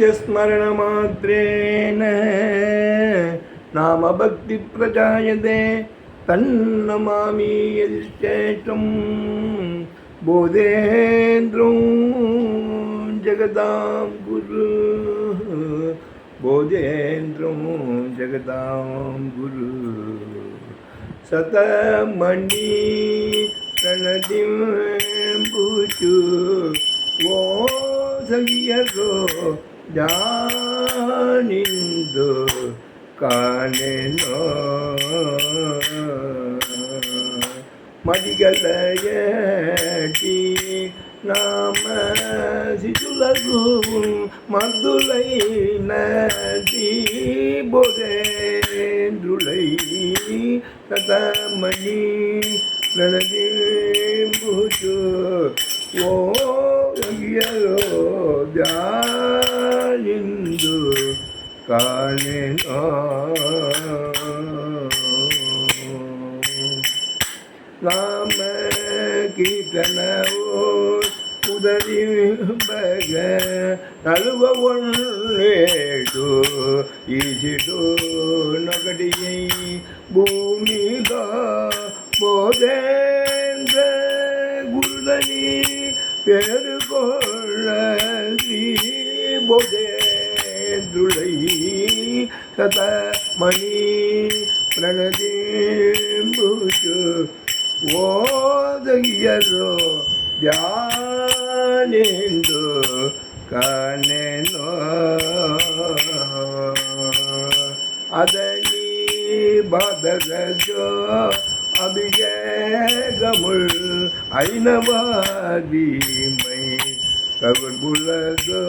स्मरणमात्रेण नामभक्तिप्रजायते तन्नमामि यदिष्टेष्टं बोधेन्द्रं जगदां गुरु बोधेन्द्रं जगदां गुरु सतमणि प्रणतिं पूचु ओ सह्यरो ಜಾನಿಂದು ಕಾಣೆನೋ மதிகலையடி நாம சிசுலகும் மதுளை நதி போதேந்துளை ததமணி நனதி பூஜோ ఓ యోగియలో ధ్యానిందు కానేనో రామ కీర్తనవో ఉదరి బగ నలువ ఒన్నేడు ఈసిడు నొకటి భూమిగా పోదే பெருகோழ தீபோதேதுளை சதமணி பிரணதேம்புஷு ஓதகியரோ தியானேந்து கனேனோ. அதனி பதகஜோ அபிஷேகமுள் ஐநவாதீமை கவர்புலகோ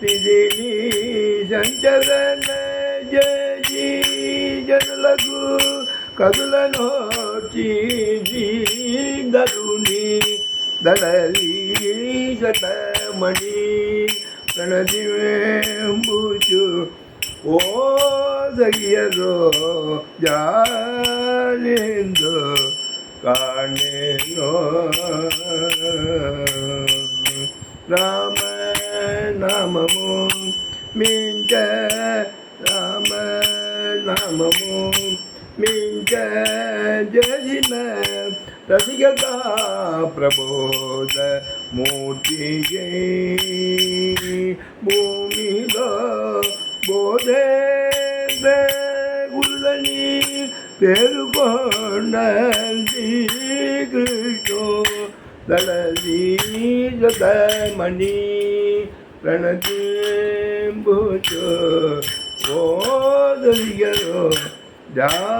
திதிலி சஞ்சரன ஜீ ஜனலகு. கதுல நோச்சி தருணி. தளலி சட்டமணி. ಪ್ರಣದಿವೆಂಬುಚು ಓ ಸಗಿಯರೋ ಜಾಲೆಂದೋ காணேனோ ராம நாமமும் மிஞ்ச ராம நாமமும் மிஞ்ச ஜெயின ரசிகதா பிரபோத மூர்த்தியை பூமிதோ போதே பெருகோண்டோ தளதி ஜதமணி பிரணதேம்பூஜோ ஓதலிகரோ ஜானிந்தோ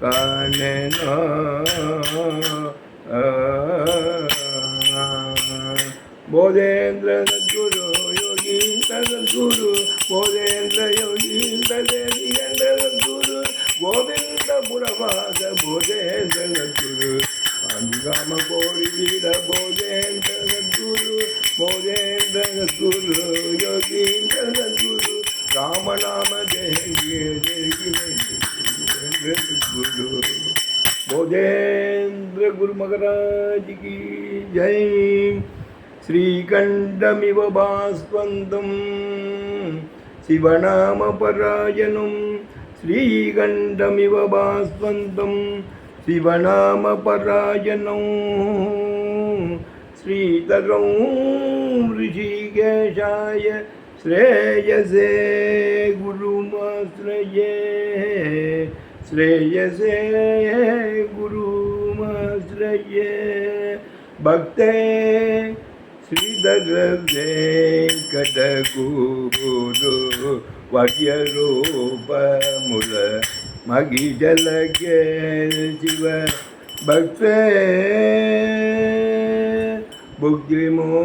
கானோ போதேந்திர சத்குரு யோகி சத்குரு போதேந்திர யோகி சதேவிய கோவிந்த புறவாக போதேந்திர குரு ராம கோரி வீர போதேந்திர குரு போதேந்திர குரு யோகீந்திர குரு குரு बोधेन्द्र गुरु महाराज की जय श्रीकण्ठमिव भास्वन्तं शिवनामपरायणं श्रीगण्डमिव भास्वन्तं शिवनामपरायणौ। श्रीतरौ ऋषिकेशाय श्रेयसे गुरुमाश्रये। श्रेयसे गुरुमाश्रये। भक्ते श्रीधर कटकू वग्यरूपमुल मगिजलगे शिव भक्ते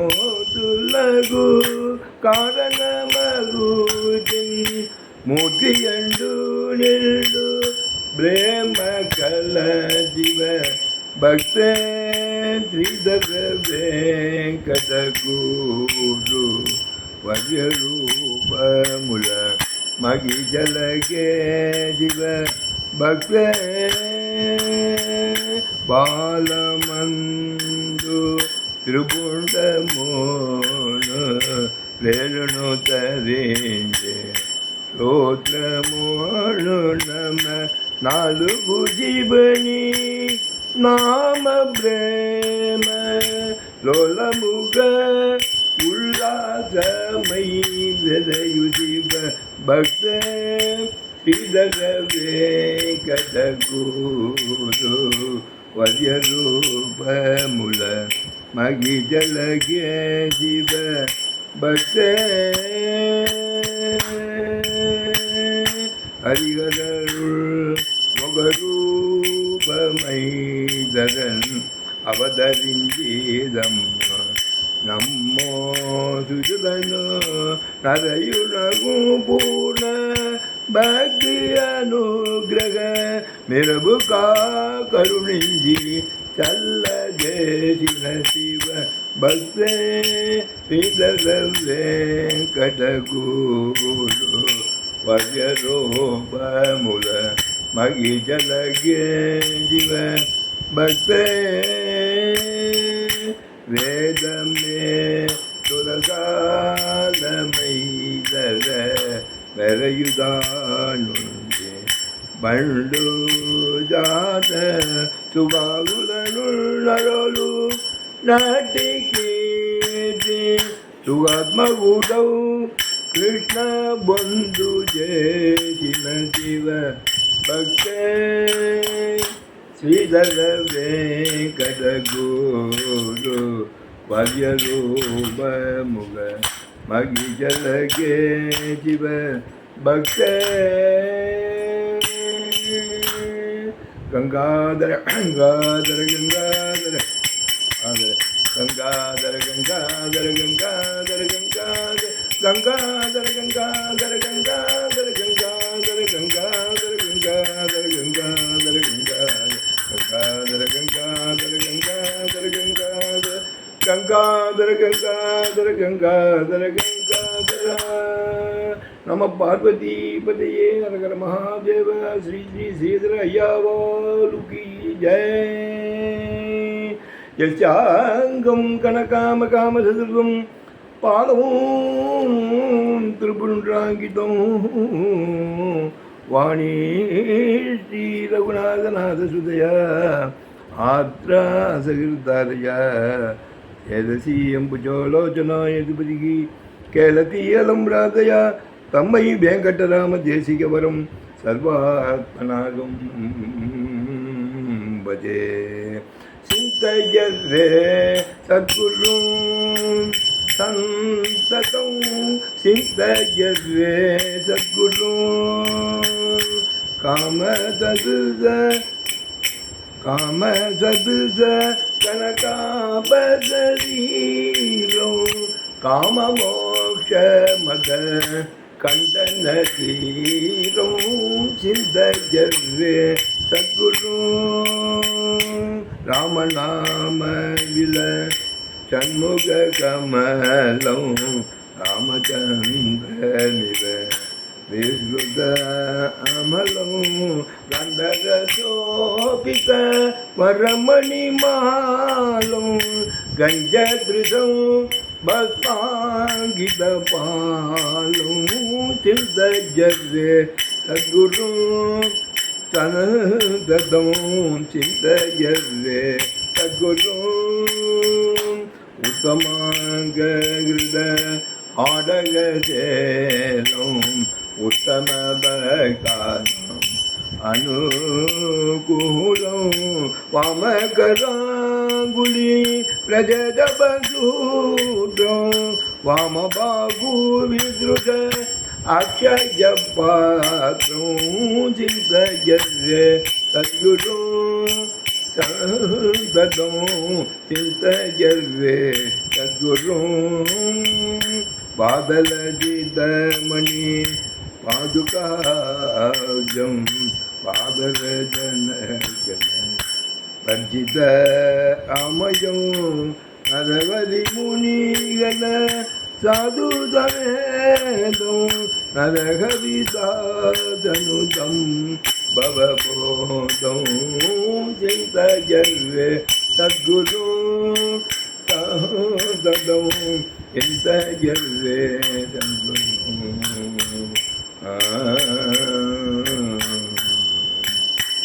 बुग्रिमोदुलगु कारणमगुजिन् ಮೂರ್ತಿಯಂಡು ನಿಲ್ಲು ಪ್ರೇಮ ಕಲ ಜೀವ ಭಕ್ತೇ ಶ್ರೀಧರ ವೆಂಕಟ ಗೂರು ವಜರೂಪ ಮುಲ ಮಗಿ ಜಲಗೆ ಶಿವ ಭಕ್ತ ಬಾಲಮಂದು ತ್ರಿಪುಂಡ ಮೋನ ರೇಣು ತರಿಂಜೆ ರೋತ್ರ ಮೋನು ನಮ ನಾಲ್ಕು ಜೀವನಿ ನಾಮ ಪ್ರೇಮ ಲೋಲ ಮುಗ ಉಲ್ಲಾಸಮೈಂದನಯುಧಿಪ ಭಕ್ತ ಪಿದಗವೇ ಕಟಗೂರು ವರ್ಯರೂಪ ಮುಲ ಮಗಿ ಜಲಗೆ ಶಿವ ಭಕ್ತ ஹரிகருள் முகரூபமைதரன் அவதரிஞ்சேதம் ನಮ್ಮೋದುಜುಲನು ನರೆಯುನಗೂ ಪೂರ್ಣ ಭಕ್ತಿಯನುಗ್ರಹ ಮೆರಬು ಕರುಣಿಂಜಿ ಚಲ್ಲ ಜೇಸಿನ ಶಿವ ಭಕ್ತೆ ಪಿತಲವೇ ಕಟಗೂರು ವಜರೋಪಮುಲ ಮಗಿ ಜಲಗೆ ಜೀವ ಭಕ್ತೇ வேதமே சுரகாலமைதர வரையுதானுண்டே பண்டு ஜாத சுகாகுலனுள்ளரொலு நாட்டிக்கேதி சுகாத்மகுடௌ ಕೃಷ್ಣ ಬಂಧು ಜಯ ಶಿವ ಭಕ್ತೇ ಶ್ರೀಧರವೇ ಕಡಗೋರು ಭವ್ಯರೂಪ ಮುಗ ಮಗಿ ಜಲಗೆ ಶಿವ ಭಕ್ತ ಗಂಗಾಧರ ಗಂಗಾಧರ ಗಂಗಾಧರ ಆದರೆ ಗಂಗಾಧರ ಗಂಗಾಧರ ಗಂಗಾಧರ ಗಂಗಾಧರ ಗಂಗಾಧರ ಗಂಗಾಧರ ಗಂಗಾ தர கங்கா தர கங்கா தர கங்கா தரா. நம பார்வதி பதையே நரகர மகாதேவ ஸ்ரீ ஸ்ரீ ஸ்ரீதர ஐயாவாலுகி ஜெய். யச்சாங்கம் கனகாம காமசதுர்வம் பாதமும் திருப்புன்றாங்கிதம் வாணி ஸ்ரீ ரகுநாதநாத சுதையா ஆத்ரா சகிருத்தாரையா యదసీయంబుజోలోచనా ఎదుపతికి కేళతీయలంబ్రాతయా తమ్మై వెంకటరామ దేశికవరం సర్వాత్మనాగం భజే చింతయరే సద్గురు సంతతం చింతయరే సద్గురు కామ సదు కామ సదు கனகாபதீரம் காமமோஷமத கண்டனதீரம் சிந்தஜர்வே சத்குரு. ராமநாம வில சண்முக கமலம் ராமச்சந்திர நில விருத அமலம் கந்தக சோபித வரமணி மாலும் கஞ்ச திருஷம் பஸ்மாங்கித பாலும் சிந்த ஜர்ரே சத்குரு சனதம் சிந்த ஜர்ரே சத்குரு. உத்தமாங்க கிருத ஆடக சேலம் ఉత్తమ భక్తానం అనుకూలం వామకరాంగుళి ప్రజగపూడం వామ బాగు విదృత అక్షయ పాత్రం చింతయే తల్లుడు சந்ததம் சிந்தையல்வே தத்குரும் பாதலஜிதமணி பாதுகாஜம் பாதரஜன பர்ஜித அமயம் நரவரி முனிகன சாது தமேதம் நரஹரிதாதனுதம் பவபோதம் சிந்தயர்வே சத்குரு சதம் எந்த ஜர்வே சத்குரு.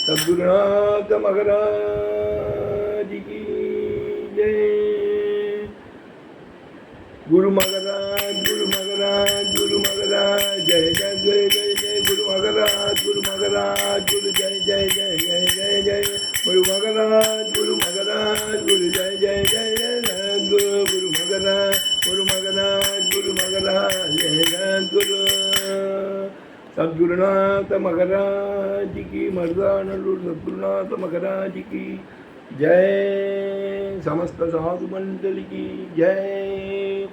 सद्गुरुनाथ महाराज की जय। गुरु महाराज गुरु महाराज गुरु महाराज जय जय जय जय जय गुरु महाराज गुरु महाराज गुरु जय जय जय जय जय जय। गुरु महाराज गुरु महाराज सद्गुरुनाथ महाराज की मर्दानलूर सद्गुरुनाथ महाराज की जय समस्त साधु मंडल की जय।